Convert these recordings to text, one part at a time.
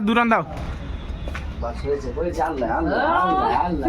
দুরান দাও। বাস হয়েছে হয়েছে আল্লাহ আল্লাহ আল্লাহ আল্লাহ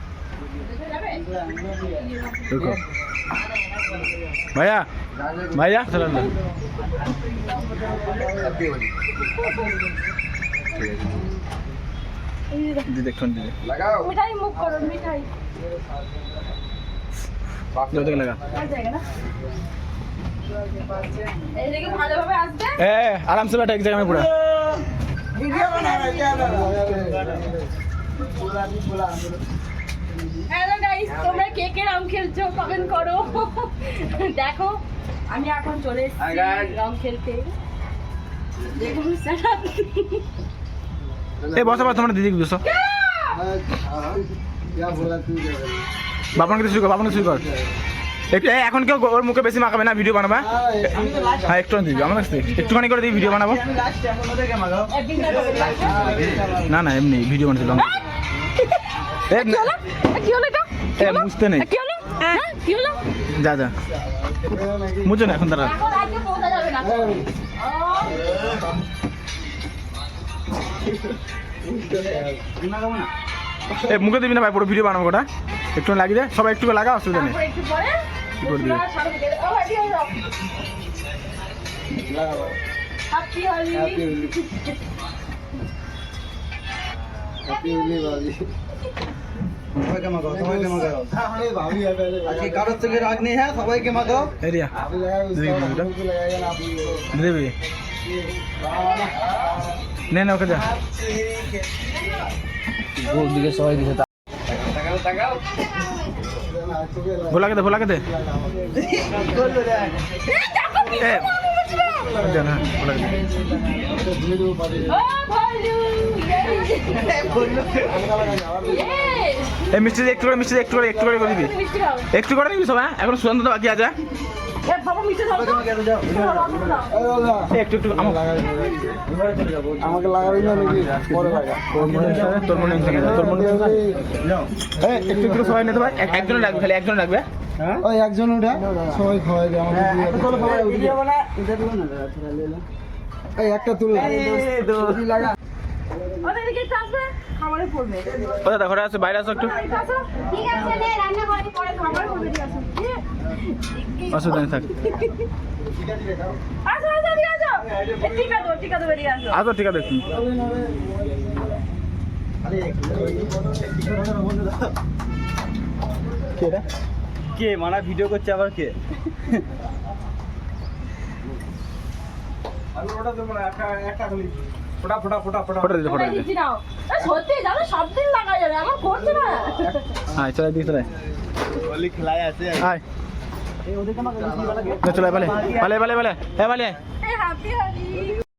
रुको भैया भैया चलन ना दी देखो दी लगाओ मिठाई मुख करो मिठाई जो तक लगा आराम से बैठा एक जगह में पूरा वीडियो बना रहा है क्या হ্যালো গাইস তোমরা কে কে রং খেলছো? কমেন্ট করো। দেখো আমি এখন চলে এসেছি রং খেলতে। এই বসে বসে তোমরা দিদিকে বসো। বাপনকে শুরু কর বাপনকে শুরু কর। এখন কেউ ওর মুখে বেশি মাখাবে না ভিডিও বানাবা? হ্যাঁ একটু দিবি আমার কাছে একটুখানি করে দিবি ভিডিও বানাবো। না না এমনি ভিডিও বানাচ্ছিলাম কি হলো? এ, কি হলো এটা? বুঝতে নেই। কি হলো? হ্যাঁ। কি হলো? যা যা। মুঝে না এখন তারা এ মুখে দিবি না ভাই পুরো ভিডিও বানাবো ওটা। একটু লাগিয়ে দে। সবাই একটু লাগা অসুবিধা নেই। করে দিবে? সবাইকে মাগাও সবাইকে মাগাও আজকে কারোর থেকে রাগ নেই হ্যাঁ সবাইকে মাগাও এরিয়া দিবি নে না ওকে যা দিকে সবাই দিকে তাকাও তাকাও। ভোলাকে দে ভোলাকে দে। এই মিষ্টি একটু করে মিষ্টি একটু করে একটু করে করে দিবি। একটু করে সব হ্যাঁ এখন সুগন্ধ বাকি আছে। একটু আমাকে লাগাবি না নাকি? পরে লাগা তোর মনে তোর মনে হচ্ছে তোর মনে হচ্ছে এই একটু একটু সবাই নিতে পারে। একজন লাগবে খালি একজন লাগবে। ওই একজন উঠা সবাই খাওয়াই দে আমাকে এই একটা তুল কোথায় দেখো ঘরে আছে বাইরে আসো একটু। অসুবিধা নেই থাক। আসো আসো আসো। আসো। ঠিক আছে দেখুন কে মানা ভিডিও করছে আবার কে? ফোটা ফোটা ফোটা ফোটা। ফটো দিতে ফটো দিতে দিচ্ছি নাও। এ, সত্যি জানো সব দিন লাগা যাবে। আমার করছে না। হ্যাঁ চলে দিকে চলে। হোলি খেলায় আছে। আয়। চলে পালে। পালে পালে পালে। হ্যাঁ পালে। হ্যাপি হোলি